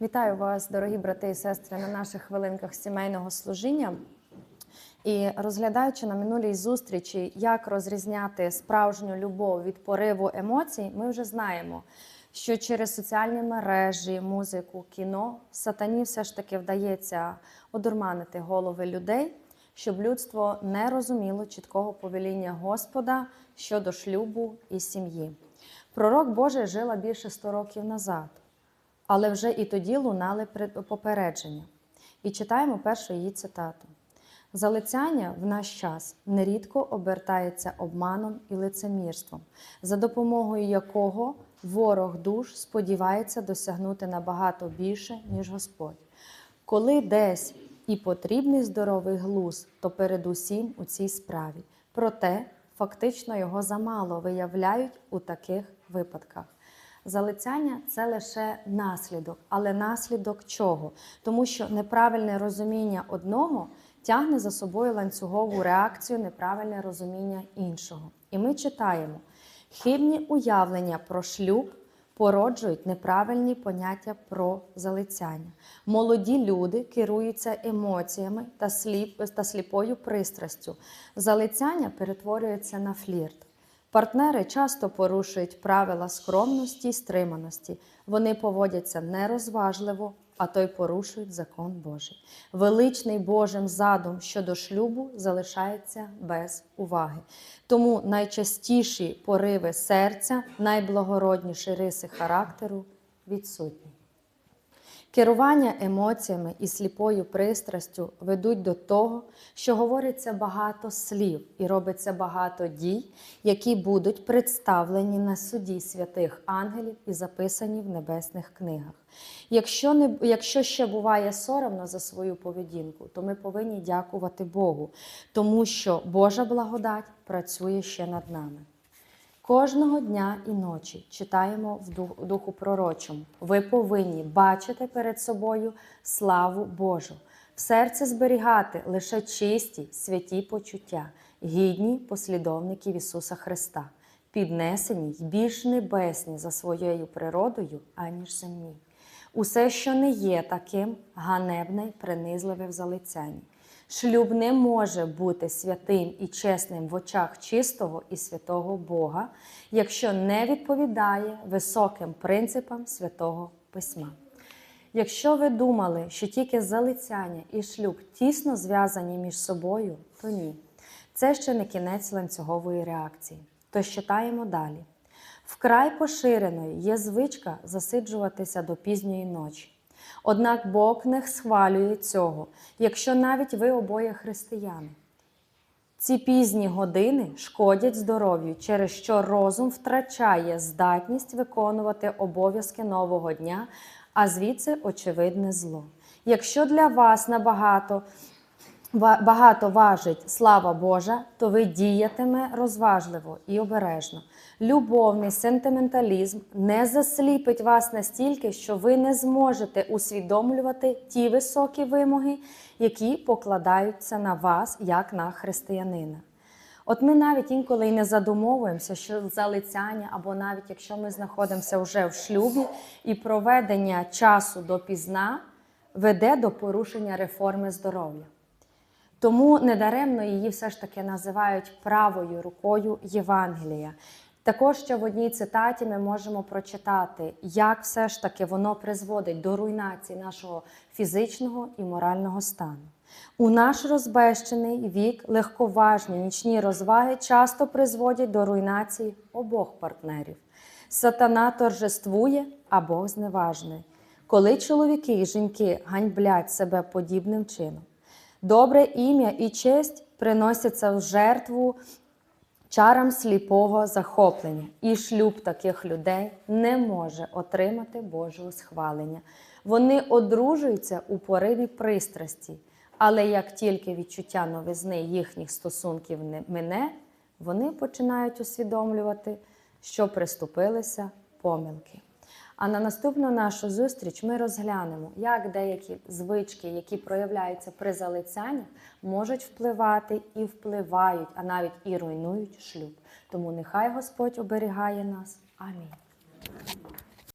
Вітаю вас, дорогі брати і сестри, на наших хвилинках сімейного служіння. І розглядаючи на минулій зустрічі, як розрізняти справжню любов від пориву емоцій, ми вже знаємо, що через соціальні мережі, музику, кіно сатані все ж таки вдається одурманити голови людей, щоб людство не розуміло чіткого повеління Господа щодо шлюбу і сім'ї. Пророк Божий жила більше 100 років назад, але вже і тоді лунали попередження. І читаємо першу її цитату. Залицяння в наш час нерідко обертається обманом і лицемірством, за допомогою якого ворог душ сподівається досягнути набагато більше, ніж Господь. Коли десь і потрібний здоровий глузд, то передусім у цій справі. Проте фактично його замало виявляють у таких випадках. Залицяння це лише наслідок, але наслідок чого? Тому що неправильне розуміння одного тягне за собою ланцюгову реакцію, неправильне розуміння іншого. І ми читаємо: хибні уявлення про шлюб породжують неправильні поняття про залицяння. Молоді люди керуються емоціями та, сліп, та сліпою пристрастю. Залицяння перетворюється на флірт. Партнери часто порушують правила скромності й стриманості. Вони поводяться нерозважливо, а то й порушують закон Божий. Величний Божим задум щодо шлюбу залишається без уваги. Тому найчастіші пориви серця, найблагородніші риси характеру відсутні. Керування емоціями і сліпою пристрастю ведуть до того, що говориться багато слів і робиться багато дій, які будуть представлені на суді святих ангелів і записані в небесних книгах. Якщо, не, якщо ще буває соромно за свою поведінку, то ми повинні дякувати Богу, тому що Божа благодать працює ще над нами. Кожного дня і ночі читаємо в духу пророчому. Ви повинні бачити перед собою славу Божу, в серці зберігати лише чисті, святі почуття, гідні послідовників Ісуса Христа, піднесені й більш небесні за своєю природою, аніж земні. Усе, що не є таким, ганебне й принизливе в залицянні. Шлюб не може бути святим і чесним в очах чистого і святого Бога, якщо не відповідає високим принципам святого Письма. Якщо ви думали, що тільки залицяння і шлюб тісно зв'язані між собою, то ні. Це ще не кінець ланцюгової реакції. Тож читаємо далі. Вкрай поширеною є звичка засиджуватися до пізньої ночі. Однак Бог не схвалює цього, якщо навіть ви обоє християни. Ці пізні години шкодять здоров'ю, через що розум втрачає здатність виконувати обов'язки нового дня, а звідси очевидне зло. Якщо для вас набагато багато важить слава Божа, то ви діятиме розважливо і обережно. Любовний сентименталізм не засліпить вас настільки, що ви не зможете усвідомлювати ті високі вимоги, які покладаються на вас як на християнина. От ми навіть інколи і не задумовуємося, що залицяння, або навіть якщо ми знаходимося вже в шлюбі, і проведення часу допізна веде до порушення реформи здоров'я. Тому недаремно її все ж таки називають правою рукою Євангелія. Також ще в одній цитаті ми можемо прочитати, як все ж таки воно призводить до руйнації нашого фізичного і морального стану. У наш розбещений вік легковажні нічні розваги часто призводять до руйнації обох партнерів. Сатана торжествує, а Бог зневажний. Коли чоловіки і жінки ганьблять себе подібним чином, добре ім'я і честь приносяться в жертву чарам сліпого захоплення, і шлюб таких людей не може отримати Божого схвалення. Вони одружуються у пориві пристрасті, але як тільки відчуття новизни їхніх стосунків не мине, вони починають усвідомлювати, що приступилися помилки. А на наступну нашу зустріч ми розглянемо, як деякі звички, які проявляються при залицяннях, можуть впливати і впливають, а навіть і руйнують шлюб. Тому нехай Господь оберігає нас. Амінь.